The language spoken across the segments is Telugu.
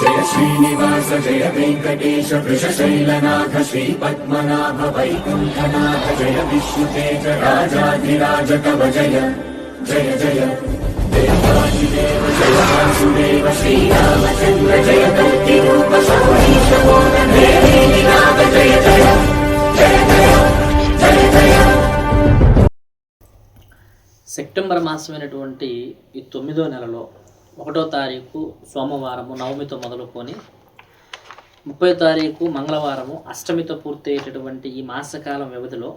జయ శ్రీనివాస జయ వెంకటేశ వృషశైలనాథ శ్రీ పద్మనాభ వైకుంఠనాథ జయ విష్ణుతేజ రాజాధిరాజ కవ జయ జయ జయ. దేవాదిదేవ జయ వాసుదేవ శ్రీరామచంద్ర జయ కల్కి రూప జయ జయ జయ. సెప్టెంబర్ మాసమైనటువంటి ఈ తొమ్మిదో నెలలో ఒకటో తారీఖు సోమవారము నవమితో మొదలుకొని ముప్పై తారీఖు మంగళవారము అష్టమితో పూర్తయ్యేటటువంటి ఈ మాసకాలం వ్యవధిలో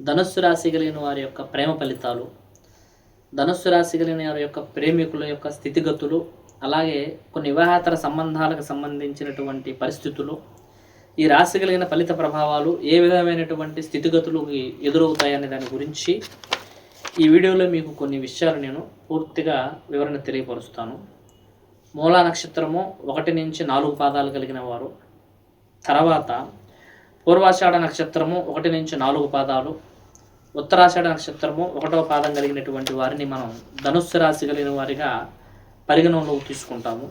ధనుస్సు రాశి కలిగిన వారి యొక్క ప్రేమ ఫలితాలు ధనుస్సు రాశి కలిగిన వారి యొక్క ప్రేమికుల యొక్క స్థితిగతులు అలాగే కొన్ని వివాహేతర సంబంధాలకు సంబంధించినటువంటి పరిస్థితులు ఈ రాశి కలిగిన ఫలిత ప్రభావాలు ఏ విధమైనటువంటి స్థితిగతులు ఎదురవుతాయనే దాని గురించి ఈ వీడియోలో మీకు కొన్ని విషయాలు నేను పూర్తిగా వివరణ తెలియపరుస్తాను. మూలా నక్షత్రము ఒకటి నుంచి నాలుగు పాదాలు కలిగిన వారు. తర్వాత పూర్వాషాఢ నక్షత్రము ఒకటి నుంచి నాలుగు పాదాలు. ఉత్తరాషాఢ నక్షత్రము ఒకటవ పాదం కలిగినటువంటి వారిని మనం ధనుస్సు రాశి కలిగిన వారిగా పరిగణనలోకి తీసుకుంటాము.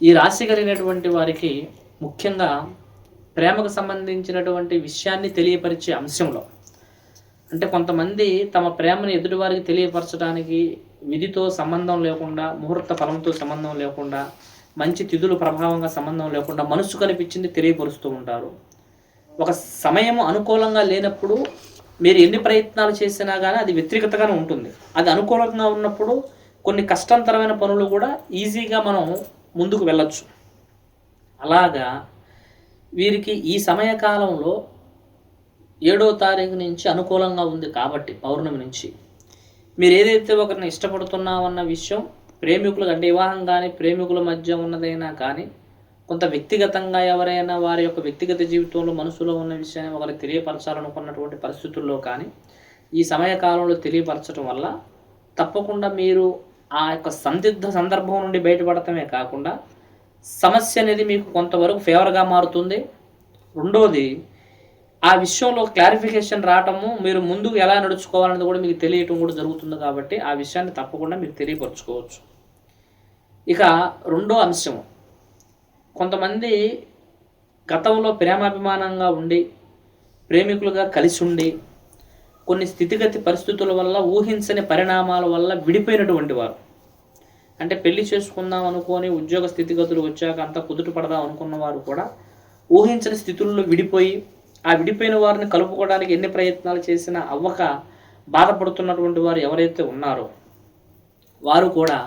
ఈ రాశి కలిగినటువంటి వారికి ముఖ్యంగా ప్రేమకు సంబంధించినటువంటి విషయాన్ని తెలియపరిచే అంశంలో అంటే కొంతమంది తమ ప్రేమను ఎదుటివారికి తెలియపరచడానికి విధితో సంబంధం లేకుండా ముహూర్త ఫలంతో సంబంధం లేకుండా మంచి తిథులు ప్రభావంగా సంబంధం లేకుండా మనసు కనిపించింది తెలియపరుస్తూ ఉంటారు. ఒక సమయం అనుకూలంగా లేనప్పుడు మీరు ఎన్ని ప్రయత్నాలు చేసినా కానీ అది వ్యతిరేకతగానే ఉంటుంది. అది అనుకూలంగా ఉన్నప్పుడు కొన్ని కష్టంతరమైన పనులు కూడా ఈజీగా మనం ముందుకు వెళ్ళచ్చు. అలాగా వీరికి ఈ సమయకాలంలో ఏడో తారీఖు నుంచి అనుకూలంగా ఉంది కాబట్టి పౌర్ణమి నుంచి. మీరు ఏదైతే ఒకరిని ఇష్టపడుతున్నామన్న విషయం ప్రేమికులు అంటే వివాహం కానీ ప్రేమికుల మధ్య ఉన్నదైనా కానీ కొంత వ్యక్తిగతంగా ఎవరైనా వారి యొక్క వ్యక్తిగత జీవితంలో మనసులో ఉన్న విషయాన్ని ఒకరికి తెలియపరచాలనుకున్నటువంటి పరిస్థితుల్లో కానీ ఈ సమయకాలంలో తెలియపరచడం వల్ల తప్పకుండా మీరు ఆ యొక్క సందిగ్ధ సందర్భం నుండి బయటపడటమే కాకుండా సమస్య అనేది మీకు కొంతవరకు ఫేవర్గా మారుతుంది. రెండోది ఆ విషయంలో క్లారిఫికేషన్ రావటము మీరు ముందుకు ఎలా నడుచుకోవాలన్నది కూడా మీకు తెలియటం కూడా జరుగుతుంది కాబట్టి ఆ విషయాన్ని తప్పకుండా మీరు తెలియపరచుకోవచ్చు. ఇక రెండో అంశము కొంతమంది గతంలో ప్రేమాభిమానంగా ఉండి ప్రేమికులుగా కలిసి ఉండి కొన్ని స్థితిగతి పరిస్థితుల వల్ల ఊహించని పరిణామాల వల్ల విడిపోయినటువంటి వారు. అంటే పెళ్ళి చేసుకుందాం అనుకొని ఉద్యోగ స్థితిగతులు వచ్చాక అంతా కుదుట పడదాం అనుకున్న వారు కూడా ఊహించని స్థితుల్లో విడిపోయి ఆ విడిపోయిన వారిని కలుపుకోవడానికి ఎన్ని ప్రయత్నాలు చేసినా అవ్వక బాధపడుతున్నటువంటి వారు ఎవరైతే ఉన్నారో వారు కూడా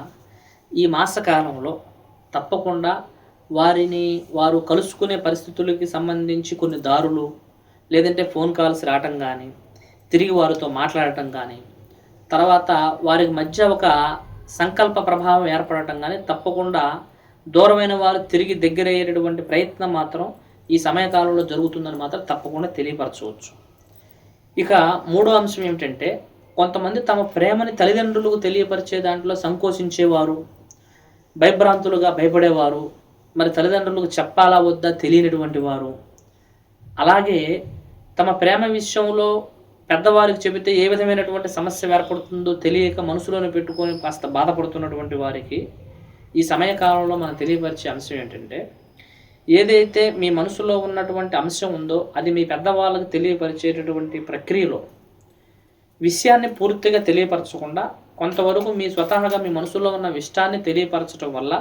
ఈ మాసకాలంలో తప్పకుండా వారిని వారు కలుసుకునే పరిస్థితులకి సంబంధించి కొన్ని దారులు లేదంటే ఫోన్ కాల్స్ రావటం కానీ తిరిగి వారితో మాట్లాడటం కానీ తర్వాత వారికి మధ్య ఒక సంకల్ప ప్రభావం ఏర్పడటం కానీ తప్పకుండా దూరమైన వారు తిరిగి దగ్గరయ్యేటటువంటి ప్రయత్నం మాత్రం ఈ సమయకాలంలో జరుగుతుందని మాత్రం తప్పకుండా తెలియపరచవచ్చు. ఇక మూడో అంశం ఏమిటంటే కొంతమంది తమ ప్రేమని తల్లిదండ్రులకు తెలియపరిచే దాంట్లో సంకోచించేవారు భయభ్రాంతులుగా భయపడేవారు మరి తల్లిదండ్రులకు చెప్పాలా వద్దా తెలియనటువంటి వారు. అలాగే తమ ప్రేమ విషయంలో పెద్దవారికి చెబితే ఏ విధమైనటువంటి సమస్య ఏర్పడుతుందో తెలియక మనసులోనే పెట్టుకొని కాస్త బాధపడుతున్నటువంటి వారికి ఈ సమయకాలంలో మనం తెలియపరిచే అంశం ఏంటంటే ఏదైతే మీ మనసులో ఉన్నటువంటి అంశం ఉందో అది మీ పెద్దవాళ్ళకి తెలియపరిచేటటువంటి ప్రక్రియలో విషయాన్ని పూర్తిగా తెలియపరచకుండా కొంతవరకు మీ స్వతహాగా మీ మనసులో ఉన్న విషయాన్ని తెలియపరచడం వల్ల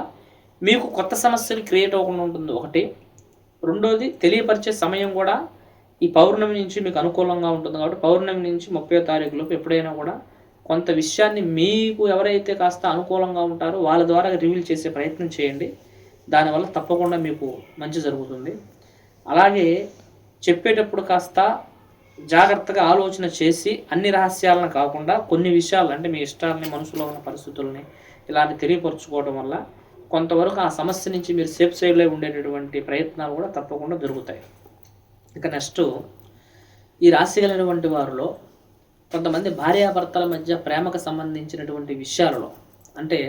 మీకు కొత్త సమస్యలు క్రియేట్ అవ్వకుండా ఉంటుంది. ఒకటి. రెండోది తెలియపరిచే సమయం కూడా ఈ పౌర్ణమి నుంచి మీకు అనుకూలంగా ఉంటుంది కాబట్టి పౌర్ణమి నుంచి ముప్పై తారీఖులోపు ఎప్పుడైనా కూడా కొంత విషయాన్ని మీకు ఎవరైతే కాస్త అనుకూలంగా ఉంటారో వాళ్ళ ద్వారా రివీల్ చేసే ప్రయత్నం చేయండి. దానివల్ల తప్పకుండా మీకు మంచి జరుగుతుంది. అలాగే చెప్పేటప్పుడు కాస్త జాగ్రత్తగా ఆలోచన చేసి అన్ని రహస్యాలను కాకుండా కొన్ని విషయాలు అంటే మీ ఇష్టాలని మనసులో ఉన్న పరిస్థితుల్ని ఇలాంటి తెలియపరచుకోవడం వల్ల కొంతవరకు ఆ సమస్య నుంచి మీరు సేఫ్ సైడ్లో ఉండేటటువంటి ప్రయత్నాలు కూడా తప్పకుండా దొరుకుతాయి. ఇక నెక్స్ట్ ఈ రాశి కలిగినటువంటి వారిలో కొంతమంది భార్యాభర్తల మధ్య ప్రేమకు సంబంధించినటువంటి విషయాలలో అంటే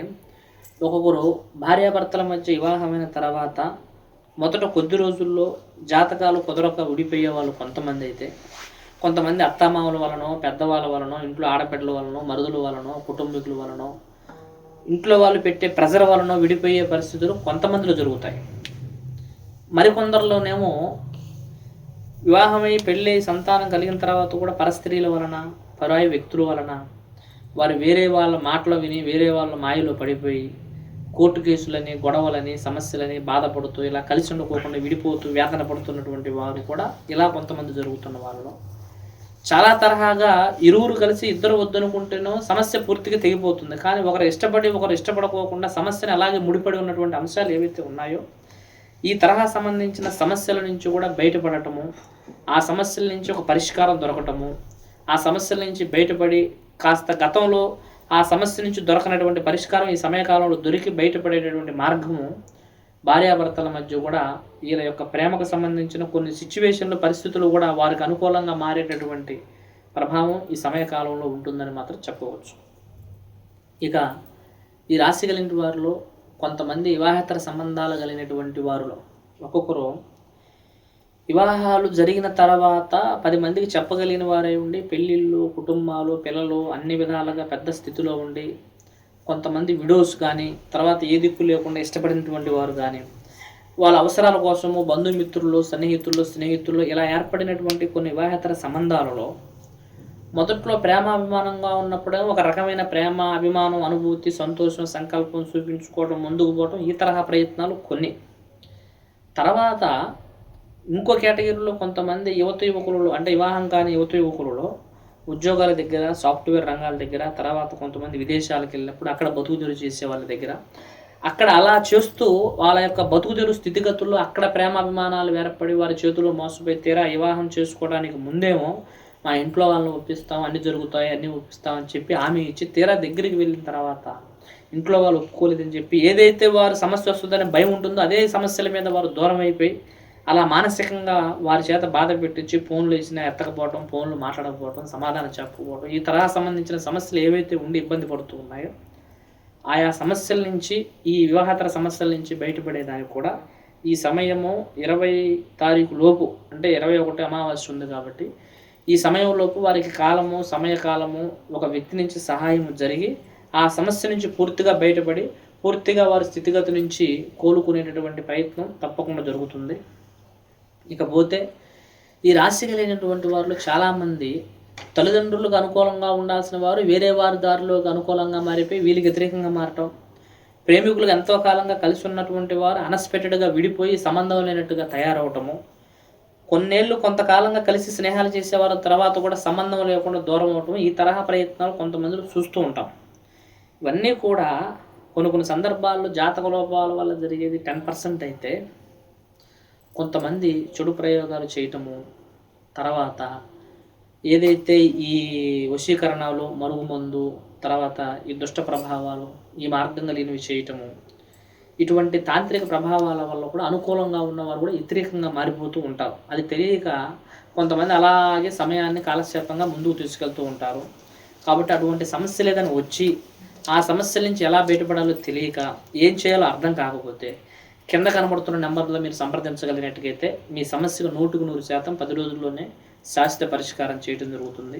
ఒక్కొక్కరు భార్యాభర్తల మధ్య వివాహమైన తర్వాత మొదట కొద్ది రోజుల్లో జాతకాలు కుదరక విడిపోయే వాళ్ళు కొంతమంది అయితే కొంతమంది అత్తమామల వలనో పెద్దవాళ్ళ వలనో ఇంట్లో ఆడపిల్లల వలనో మరుదుల వలనో కుటుంబీకుల వలనో ఇంట్లో వాళ్ళు పెట్టే ప్రెజర్ వలన విడిపోయే పరిస్థితులు కొంతమందిలో జరుగుతాయి. మరికొందరిలోనేమో వివాహమై పెళ్ళి సంతానం కలిగిన తర్వాత కూడా పరస్త్రీల వలన పరాయి వ్యక్తుల వలన వారు వేరే వాళ్ళ మాటలు విని వేరే వాళ్ళ మాయలో పడిపోయి కోర్టు కేసులని గొడవలని సమస్యలని బాధపడుతూ ఇలా కలిసి ఉండకోకుండా విడిపోతూ వేదన పడుతున్నటువంటి వారు కూడా ఇలా కొంతమంది జరుగుతున్న వాళ్ళలో చాలా తరహాగా ఇరువురు కలిసి ఇద్దరు వద్దనుకుంటేనో సమస్య పూర్తిగా తెగిపోతుంది. కానీ ఒకరు ఇష్టపడి ఒకరు ఇష్టపడకోకుండా సమస్యను అలాగే ముడిపడి ఉన్నటువంటి అంశాలు ఏవైతే ఉన్నాయో ఈ తరహా సంబంధించిన సమస్యల నుంచి కూడా బయటపడటము ఆ సమస్యల నుంచి ఒక పరిష్కారం దొరకటము ఆ సమస్యల నుంచి బయటపడి కాస్త గతంలో ఆ సమస్య నుంచి దొరకనటువంటి పరిష్కారం ఈ సమయకాలంలో దొరికి బయటపడేటటువంటి మార్గము భార్యాభర్తల మధ్య కూడా వీళ్ళ యొక్క ప్రేమకు సంబంధించిన కొన్ని సిచ్యువేషన్లు పరిస్థితులు కూడా వారికి అనుకూలంగా మారేటటువంటి ప్రభావం ఈ సమయకాలంలో ఉంటుందని మాత్రం చెప్పవచ్చు. ఇక ఈ రాశి కలిగిన వారిలో కొంతమంది వివాహేతర సంబంధాలు కలిగినటువంటి వారిలో ఒక్కొక్కరు వివాహాలు జరిగిన తర్వాత పది మందికి చెప్పగలిగిన వారై ఉండి పెళ్ళిళ్ళు కుటుంబాలు పిల్లలు అన్ని విధాలుగా పెద్ద స్థితిలో ఉండి కొంతమంది విడోస్ కానీ తర్వాత ఏ దిక్కు లేకుండా ఇష్టపడినటువంటి వారు కానీ వాళ్ళ అవసరాల కోసము బంధుమిత్రులు సన్నిహితులు స్నేహితులు ఇలా ఏర్పడినటువంటి కొన్ని వివాహేతర సంబంధాలలో మొదట్లో ప్రేమాభిమానంగా ఉన్నప్పుడే ఒక రకమైన ప్రేమ అభిమానం అనుభూతి సంతోషం సంకల్పం చూపించుకోవడం ముందుకు పోవడం ఈ తరహా ప్రయత్నాలు కొన్ని. తర్వాత ఇంకో కేటగిరీలో కొంతమంది యువత యువకులలో అంటే వివాహం కాని యువత యువకులలో ఉద్యోగాల దగ్గర సాఫ్ట్వేర్ రంగాల దగ్గర తర్వాత కొంతమంది విదేశాలకు వెళ్ళినప్పుడు అక్కడ బతుకుదెరు చేసే వాళ్ళ దగ్గర అక్కడ అలా చేస్తూ వాళ్ళ యొక్క బతుకుదెరు స్థితిగతుల్లో అక్కడ ప్రేమాభిమానాలు ఏర్పడి వారి చేతిలో మోసపోయి తీరా వివాహం చేసుకోవడానికి ముందేమో మా ఇంట్లో వాళ్ళని ఒప్పిస్తాం అన్ని జరుగుతాయి అన్నీ ఒప్పిస్తాం అని చెప్పి హామీ ఇచ్చి తీరా దగ్గరికి వెళ్ళిన తర్వాత ఇంట్లో వాళ్ళు ఒప్పుకోలేదని చెప్పి ఏదైతే వారు సమస్య వస్తుందని భయం ఉంటుందో అదే సమస్యల మీద వారు దూరం అయిపోయి అలా మానసికంగా వారి చేత బాధ పెట్టించి ఫోన్లు ఇచ్చినా ఎత్తకపోవడం ఫోన్లు మాట్లాడకపోవడం సమాధానం చెప్పకపోవడం ఈ తరహా సంబంధించిన సమస్యలు ఏవైతే ఉండి ఇబ్బంది పడుతూ ఉన్నాయో ఆయా సమస్యల నుంచి ఈ వివాహేతర సమస్యల నుంచి బయటపడేదానికి కూడా ఈ సమయము ఇరవై తారీఖు లోపు అంటే ఇరవై ఒకటి అమావాస్య ఉంది కాబట్టి ఈ సమయంలోపు వారికి కాలము సమయకాలము ఒక వ్యక్తి నుంచి సహాయం జరిగి ఆ సమస్య నుంచి పూర్తిగా బయటపడి పూర్తిగా వారి స్థితిగతి నుంచి కోలుకునేటటువంటి ప్రయత్నం తప్పకుండా జరుగుతుంది. ఇకపోతే ఈ రాశి కలిగినటువంటి వారిలో చాలామంది తల్లిదండ్రులకు అనుకూలంగా ఉండాల్సిన వారు వేరే వారి దారిలోకి అనుకూలంగా మారిపోయి వీళ్ళకి వ్యతిరేకంగా మారటం ప్రేమికులకు ఎంతో కాలంగా కలిసి ఉన్నటువంటి వారు అన్ఎక్స్పెక్టెడ్గా విడిపోయి సంబంధం లేనట్టుగా తయారవటము కొన్నేళ్ళు కొంతకాలంగా కలిసి స్నేహాలు చేసేవారు తర్వాత కూడా సంబంధం లేకుండా దూరం అవటం ఈ తరహా ప్రయత్నాలు కొంతమందిలో చూస్తూ ఉంటాం. ఇవన్నీ కూడా కొన్ని కొన్ని సందర్భాల్లో జాతక లోపాల వల్ల జరిగేది టెన్ పర్సెంట్ అయితే కొంతమంది చెడు ప్రయోగాలు చేయటము తర్వాత ఏదైతే ఈ వశీకరణలు మరుగుమందు తర్వాత ఈ దుష్ట ప్రభావాలు ఈ మార్గంగా లేనివి చేయటము ఇటువంటి తాంత్రిక ప్రభావాల వల్ల కూడా అనుకూలంగా ఉన్నవారు కూడా వ్యతిరేకంగా మారిపోతూ ఉంటారు. అది తెలియక కొంతమంది అలాగే సమయాన్ని కాలక్షేపంగా ముందుకు తీసుకెళ్తూ ఉంటారు. కాబట్టి అటువంటి సమస్యలు ఏదైనా వచ్చి ఆ సమస్యల నుంచి ఎలా బయటపడాలో తెలియక ఏం చేయాలో అర్థం కాకపోతే కింద కనబడుతున్న నెంబర్లో మీరు సంప్రదించగలిగినట్టుగైతే మీ సమస్యకు నూటుకు నూరు శాతం పది రోజుల్లోనే శాశ్వత పరిష్కారం చేయడం జరుగుతుంది.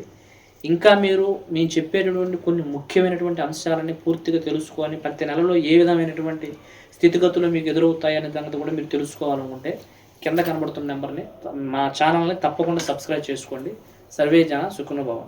ఇంకా మీరు మేము చెప్పేటటువంటి కొన్ని ముఖ్యమైనటువంటి అంశాలని పూర్తిగా తెలుసుకొని ప్రతి నెలలో ఏ విధమైనటువంటి స్థితిగతులు మీకు ఎదురవుతాయనే దానితో సంగతి కూడా మీరు తెలుసుకోవాలనుకుంటే కింద కనబడుతున్న నెంబర్ని మా ఛానల్ని తప్పకుండా సబ్స్క్రైబ్ చేసుకోండి. సర్వే జన సుఖనుభవం